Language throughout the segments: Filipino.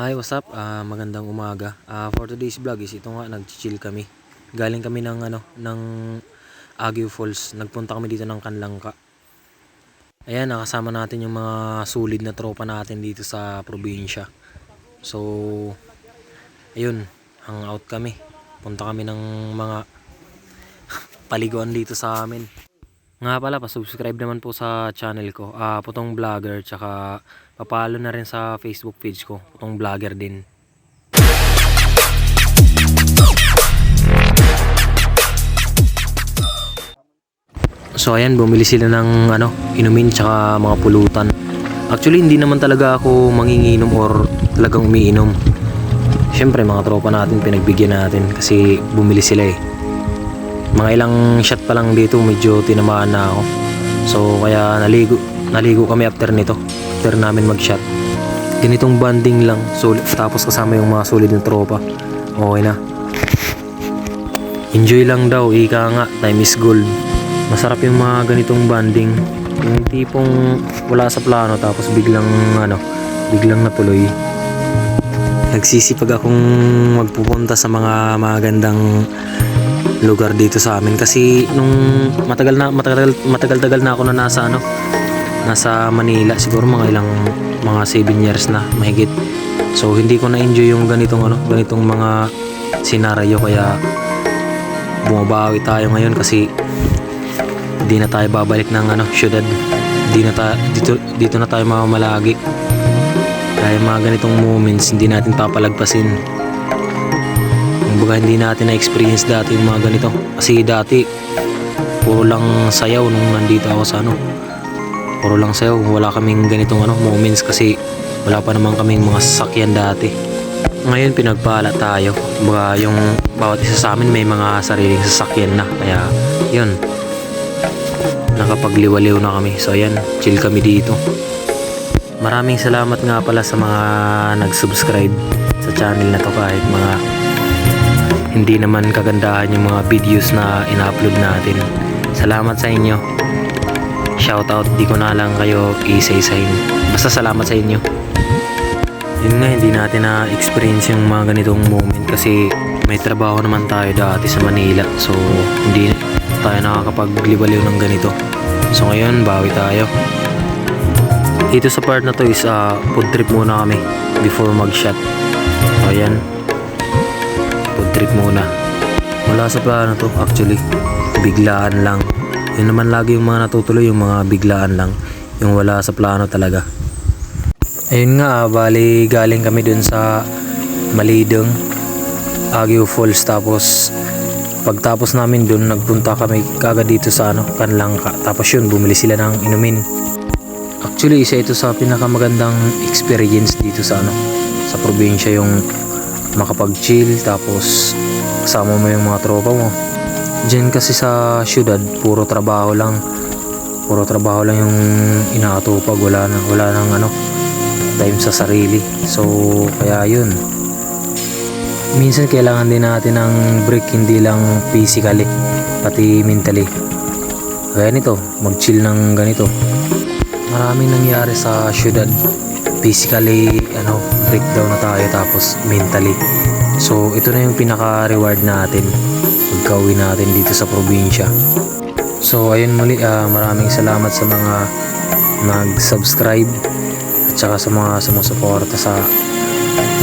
Hi, what's up? Ah, magandang umaga. Ah, for today's vlog is ito nga nag-chill kami. Galing kami ng ano ng Agio Falls. Nagpunta kami dito ng Kanlangka. Ayan, nakasama natin yung mga solid na tropa natin dito sa probinsya. So, ayun, hangout kami. Punta kami ng mga paliguan dito sa amin. Nga pala, pa-subscribe naman po sa channel ko. Ah, Putong Vlogger, tsaka papalo na rin sa Facebook page ko. Putong Vlogger din. So ayan, bumili sila ng ano, inumin tsaka mga pulutan. Actually, hindi naman talaga ako manginginom or talagang umiinom. Siyempre, mga tropa natin pinagbigyan natin kasi bumili sila eh. Mga ilang shot pa lang dito, medyo tinamaan na ako. So kaya naligo, naligo kami after nito. After namin mag-shot. Ganitong banding lang, solid, tapos kasama yung mga solid na tropa. Okay na. Enjoy lang daw, ika nga, time is gold. Masarap yung mga ganitong banding. Yung tipong wala sa plano tapos biglang ano, biglang natuloy. Nagsisipag akong magpupunta sa mga magandang lugar dito sa amin. Kasi nung matagal na matagal matagal tagal na ako na nasa ano nasa Manila siguro mga ilang mga 7 years na mahigit. So hindi ko na enjoy yung ganitong ano ganitong mga senaryo kaya bumabawi tayo ngayon kasi di na tayo babalik ng ano syudad. Di na tayo dito, dito na tayo mamamalagi kaya mga ganitong moments hindi natin papalagpasin Kumbaga hindi natin na-experience dati yung mga ganito. Kasi dati, puro lang sayaw nung nandito ako sa ano. Puro lang sayaw. Wala kaming ganitong ano, moments kasi wala pa naman kaming mga sasakyan dati. Ngayon pinagpala tayo. Kumbaga yung bawat isa sa amin may mga sariling sasakyan na. Kaya yun. Nakapagliwaliw na kami. So ayan, chill kami dito. Maraming salamat nga pala sa mga nag-subscribe sa channel na to kahit mga hindi naman kagandahan yung mga videos na ina-upload natin. Salamat sa inyo. Shoutout, di ko na lang kayo isa-isahin. Basta salamat sa inyo. Yun nga, hindi natin na-experience yung mga ganitong moment kasi may trabaho naman tayo dati sa Manila. So, hindi tayo nakakapagliwaliw ng ganito. So, ngayon, bawi tayo. Dito sa part na to is uh, food trip muna kami before mag-shot. So, ayan trip muna. Wala sa plano to actually. Biglaan lang. Yun naman lagi yung mga natutuloy yung mga biglaan lang. Yung wala sa plano talaga. Ayun nga, ah, bali galing kami dun sa Malidong, Agio Falls tapos pagtapos namin dun nagpunta kami kagad dito sa ano, Kanlangka. Tapos yun, bumili sila ng inumin. Actually, isa ito sa pinakamagandang experience dito sa ano, sa probinsya yung makapag-chill tapos kasama mo yung mga tropa mo. Diyan kasi sa syudad, puro trabaho lang. Puro trabaho lang yung inaatupag, wala na wala nang ano time sa sarili. So, kaya yun. Minsan kailangan din natin ng break hindi lang physically, pati mentally. Kaya nito, mag-chill ng ganito. Maraming nangyari sa syudad physically ano breakdown na tayo tapos mentally. So ito na yung pinaka reward natin. Pagka-uwi natin dito sa probinsya. So ayun muli ah, maraming salamat sa mga nag-subscribe at saka sa mga sumusuporta sa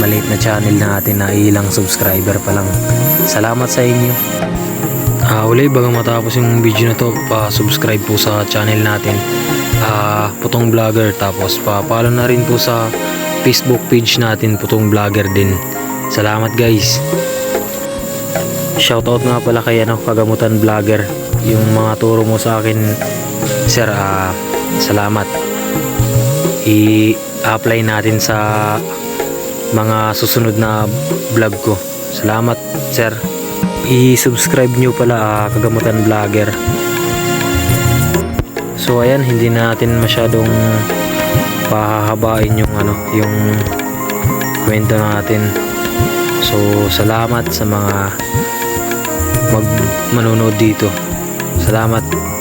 maliit na channel natin na ilang subscriber pa lang. Salamat sa inyo. Ah, uli bago matapos yung video na to, pa-subscribe po sa channel natin. Ah, Putong Vlogger tapos pa-follow na rin po sa Facebook page natin, Putong Vlogger din. Salamat guys. Shoutout nga pala kay ano, Kagamutan Vlogger. Yung mga turo mo sa akin, sir, ah, salamat. I-apply natin sa mga susunod na vlog ko. Salamat, sir i-subscribe nyo pala ah, Kagamutan Vlogger. So ayan, hindi natin masyadong pahahabain yung ano, yung kwento natin. So salamat sa mga mag manonood dito. Salamat.